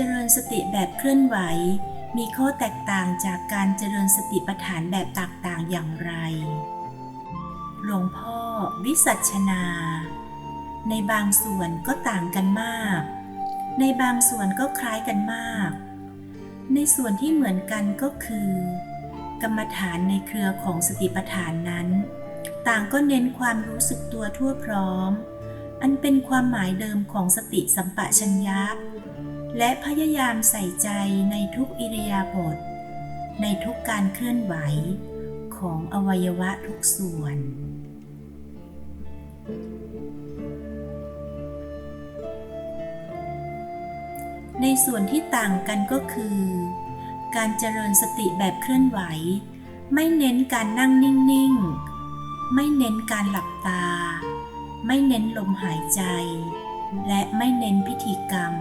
เจริญสติแบบเคลื่อนไหว มีข้อแตกต่างจากการเจริญสติปัฏฐานแบบต่างๆอย่างไร หลวงพ่อวิสัชนา ในบางส่วนก็ต่างกันมาก ในบางส่วนก็คล้ายกันมาก ในส่วนที่เหมือนกันก็คือ กรรมฐานในเครือของสติปัฏฐานนั้น ต่างก็เน้นความรู้สึกตัวทั่วพร้อม อันเป็นความหมายเดิมของสติสัมปชัญญะ และพยายามใส่ใจในทุกอิริยาบถในทุกการเคลื่อนไหวของอวัยวะทุกส่วน ในส่วนที่ต่างกันก็คือ การเจริญสติแบบเคลื่อนไหว ไม่เน้นการนั่งนิ่งๆ ไม่เน้นการหลับตา ไม่เน้นลมหายใจ และไม่เน้นพิธีกรรม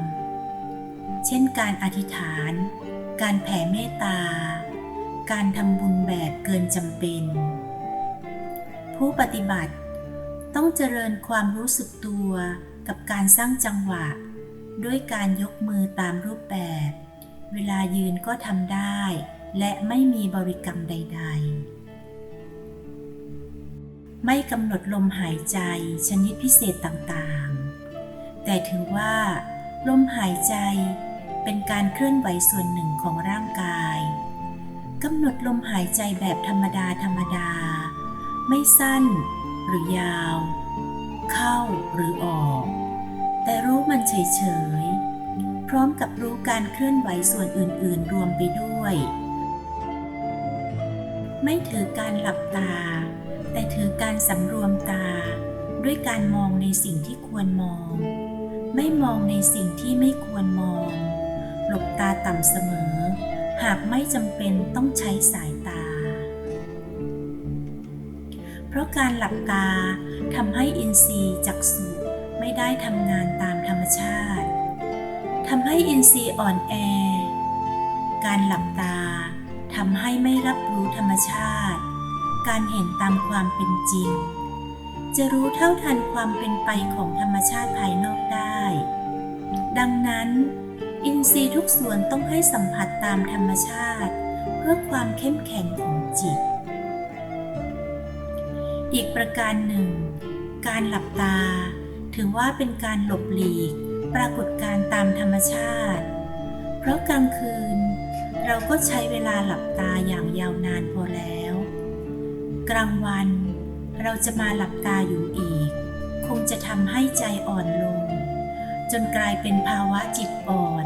เช่นการอธิษฐาน การแผ่เมตตา การทำบุญแบบเกินจำเป็น ผู้ปฏิบัติต้องเจริญความรู้สึกตัวกับการสร้างจังหวะ ด้วยการยกมือตามรูปแบบ เวลายืนก็ทำได้ และไม่มีบริกรรมใด ๆ ไม่กำหนดลมหายใจชนิดพิเศษต่างๆ แต่ถือว่าลมหายใจ เป็นการเคลื่อนไหวส่วนหนึ่งของร่างกายกำหนดลมหายใจแบบธรรมดาธรรมดา ไม่สั้นหรือยาว เข้าหรือออก แต่รู้มันเฉยๆ พร้อมกับรู้การเคลื่อนไหวส่วนอื่นๆ รวมไปด้วย ไม่ถือการหลับตา แต่ถือการสำรวมตา ด้วยการมองในสิ่งที่ควรมอง ไม่มองในสิ่งที่ไม่ควรมอง หลบตาต่ำเสมอ หากไม่จำเป็นต้องใช้สายตา เพราะการหลับตาทำให้อินทรีย์จักษุไม่ได้ทำงานตามธรรมชาติทำให้อินทรีย์อ่อนแอ การหลับตาทำให้ไม่รับรู้ธรรมชาติ การเห็นตามความเป็นจริง จะรู้เท่าทันความเป็นไปของธรรมชาติภายนอกได้ ดังนั้น อินทรีย์ทุกส่วนต้องให้สัมผัสตามธรรมชาติ เพื่อความเข้มแข็งของจิต อีกประการหนึ่ง การหลับตา ถือว่าเป็นการหลบหลีก ปรากฏการตามธรรมชาติ เพราะกลางคืน เราก็ใช้เวลาหลับตาอย่างยาวนานพอแล้ว กลางวันเราจะมาหลับตาอยู่อีก คงจะทำให้ใจอ่อนลง จนกลายเป็นภาวะจิตอ่อน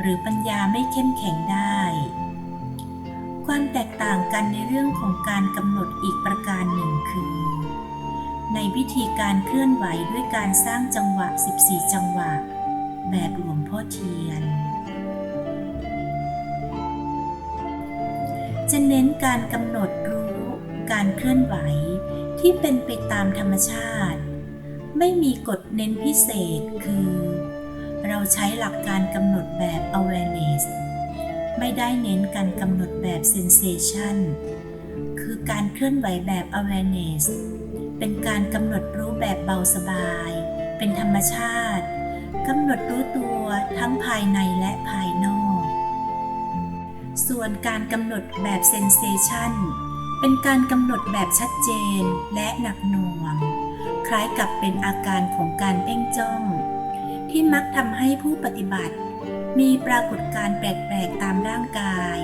หรือปัญญาไม่เข้มแข็งได้ ความแตกต่างกันในเรื่องของการกำหนดอีกประการหนึ่งคือ ในวิธีการเคลื่อนไหวด้วยการสร้างจังหวะ 14 จังหวะ แบบหลวงพ่อเทียน จะเน้นการกำหนดรู้การเคลื่อนไหวที่เป็นไปตามธรรมชาติ ไม่มีกฎเน้นพิเศษคือ เราใช้หลักการกำหนดแบบ awareness ไม่ได้เน้นการกำหนดแบบ sensation คือการเคลื่อนไหวแบบ awareness เป็นการกำหนดรู้แบบเบาสบาย เป็นธรรมชาติกำหนดรู้ตัวทั้งภายในและภายนอก ส่วนการกำหนดแบบ sensation เป็นการกำหนดแบบชัดเจนและหนักหน่วง คล้ายกับเป็นอาการของการเพ่งจ้อง ที่มักทำให้ผู้ปฏิบัติ มีปรากฏการณ์แปลกๆตามร่างกาย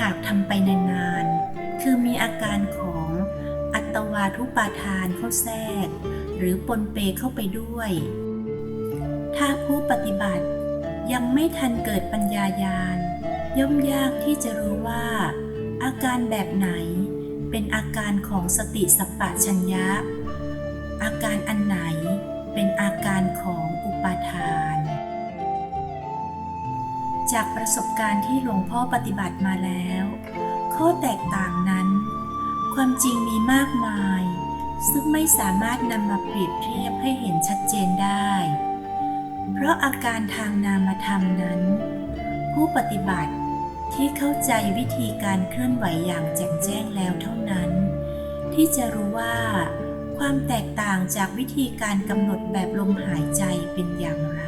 หากทำไปนานๆ คือมีอาการของอัตวาทุปาทานเข้าแทรก หรือปนเปเข้าไปด้วย ถ้าผู้ปฏิบัติยังไม่ทันเกิดปัญญายาณย่อมยากที่จะรู้ว่า อาการแบบไหนเป็นอาการของสติสัปปะชัญญะ อาการอันไหนเป็นอาการของ ปาทาน จากประสบการณ์ที่หลวงพ่อปฏิบัติมาแล้ว ข้อแตกต่างนั้น ความจริงมีมากมาย ซึ่งไม่สามารถนำมาเปรียบเทียบให้เห็นชัดเจนได้ เพราะอาการทางนามธรรมนั้น ผู้ปฏิบัติที่เข้าใจวิธีการเคลื่อนไหวอย่างแจ่มแจ้งแล้วเท่านั้น ที่จะรู้ว่า ความแตกต่างจากวิธีการกำหนดแบบลมหายใจเป็นอย่างไร